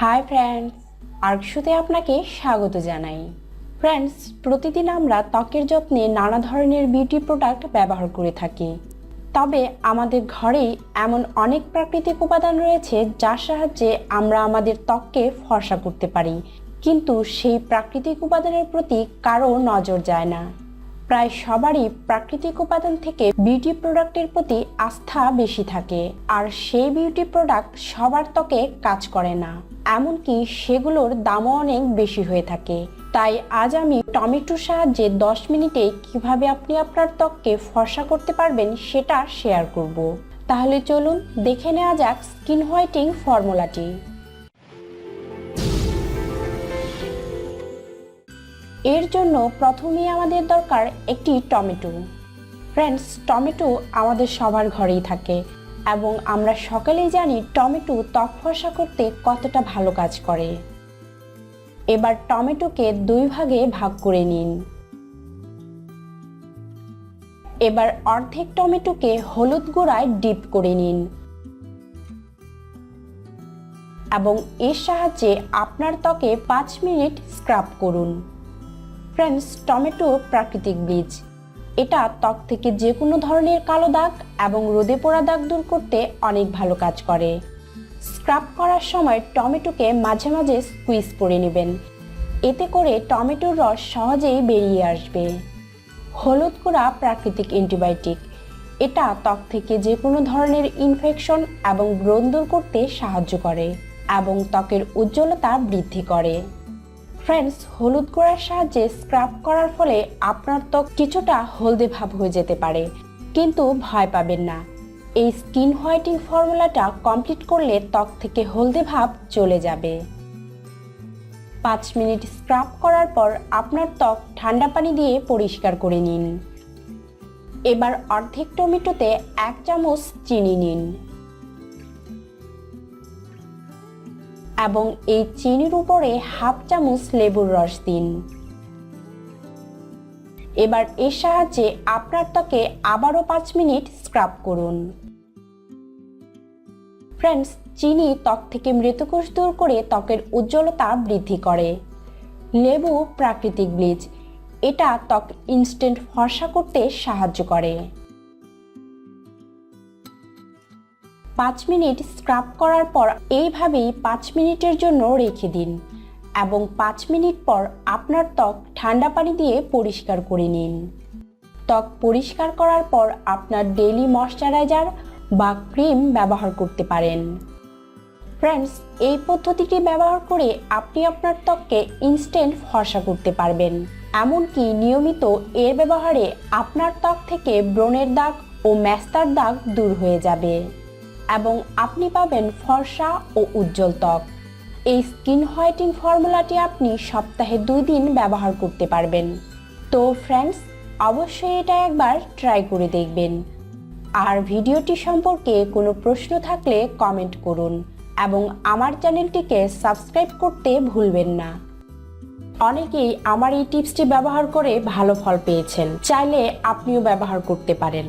Hi friends আর্কশুতে আপনাকে স্বাগত জানাই। ফ্রেন্ডস প্রতিদিন আমরা ত্বকের যত্নে নানা ধরনের বিউটি প্রোডাক্ট ব্যবহার করে থাকি। তবে আমাদের ঘরেই এমন অনেক প্রাকৃতিক উপাদান রয়েছে যার সাহায্যে আমরা আমাদের ত্বককে ফর্সা করতে পারি। কিন্তু সেই প্রাকৃতিক উপাদানের প্রতি কারও নজর যায় না। প্রায় সবারই প্রাকৃতিক উপাদান থেকে বিউটি প্রোডাক্টের প্রতি আস্থা বেশি থাকে। আর সেই বিউটি প্রোডাক্ট সবার ত্বকে কাজ করে না। এমনকি সেগুলোর দামও অনেক বেশি হয়ে থাকে। তাই আজ আমি টমেটোর সাহায্যে 10 মিনিটে কীভাবে আপনি আপনার ত্বককে ফর্সা করতে পারবেন সেটা শেয়ার করব। তাহলে চলুন দেখে নেওয়া যাক স্কিন হোয়াইটিং ফর্মুলাটি। এর জন্য প্রথমেই আমাদের দরকার একটি টমেটো। ফ্রেন্ডস, টমেটো আমাদের সবার ঘরেই থাকে। এবং আমরা সকলেই জানি টমেটো ত্বক ফর্সা করতে কতটা ভালো কাজ করে। এবার টমেটোকে দুই ভাগে ভাগ করে নিন। এবার অর্ধেক টমেটোকে হলুদ গুঁড়ায় ডিপ করে নিন। এবং এর সাহায্যে আপনার ত্বকে পাঁচ মিনিট স্ক্রাব করুন। ফ্রেন্ডস, টমেটো প্রাকৃতিক বীজ। এটা ত্বক থেকে যে কোনো ধরনের কালো দাগ এবং রোদে পোড়া দাগ দূর করতে অনেক ভালো কাজ করে। স্ক্রাব করার সময় টমেটোকে মাঝে মাঝে স্কুইজ করে নেবেন। এতে করে টমেটোর রস সহজেই বেরিয়ে আসবে। হলুদ গুঁড়া প্রাকৃতিক অ্যান্টিবায়োটিক। এটা ত্বক থেকে যে কোনো ধরনের ইনফেকশন এবং ব্রণ দূর করতে সাহায্য করে এবং ত্বকের উজ্জ্বলতা বৃদ্ধি করে। ফ্রেন্ডস হলুদ গুঁড়ার সাহায্যে স্ক্রাব করার ফলে আপনার ত্বক কিছুটা হলদে ভাব হয়ে যেতে পারে। কিন্তু ভয় পাবেন না। এই স্কিন হোয়াইটিং ফর্মুলাটা কমপ্লিট করলে ত্বক থেকে হলদে ভাব চলে যাবে। পাঁচ মিনিট স্ক্রাব করার পর আপনার ত্বক ঠান্ডা পানি দিয়ে পরিষ্কার করে নিন। এবার অর্ধেক টমেটোতে এক চামচ চিনি নিন। এবং এই চিনির উপরে হাফ চামচ লেবুর রস দিন। এবার এর সাহায্যে আপনার ত্বকে আবারও পাঁচ মিনিট স্ক্রাব করুন। ফ্রেন্ডস, চিনি ত্বক থেকে মৃতকোষ দূর করে ত্বকের উজ্জ্বলতা বৃদ্ধি করে। লেবু প্রাকৃতিক ব্লিচ এটা ত্বক ইনস্ট্যান্ট ফর্সা করতে সাহায্য করে। পাঁচ মিনিট স্ক্রাব করার পর এইভাবেই পাঁচ মিনিটের জন্য রেখে দিন এবং পাঁচ মিনিট পর আপনার ত্বক ঠান্ডা পানি দিয়ে পরিষ্কার করে নিন। ত্বক পরিষ্কার করার পর আপনার ডেইলি ময়শ্চারাইজার বা ক্রিম ব্যবহার করতে পারেন। ফ্রেন্ডস, এই পদ্ধতিটি ব্যবহার করে আপনি আপনার ত্বককে ইনস্ট্যান্ট ফর্সা করতে পারবেন। এমনকি নিয়মিত এর ব্যবহারে আপনার ত্বক থেকে ব্রণের দাগ ও ম্যাস্তার দাগ দূর হয়ে যাবে। এবং আপনি পাবেন ফর্সা ও উজ্জ্বল ত্বক। এই স্কিন হোয়াইটিং ফর্মুলাটি আপনি সপ্তাহে দুই দিন ব্যবহার করতে পারবেন। তো ফ্রেন্ডস অবশ্যই এটা একবার ট্রাই করে দেখবেন। আর ভিডিওটি সম্পর্কে কোনো প্রশ্ন থাকলে কমেন্ট করুন এবং আমার চ্যানেলটিকে সাবস্ক্রাইব করতে ভুলবেন না। অনেকেই আমার এই টিপসটি ব্যবহার করে ভালো ফল পেয়েছেন, চাইলে আপনিও ব্যবহার করতে পারেন।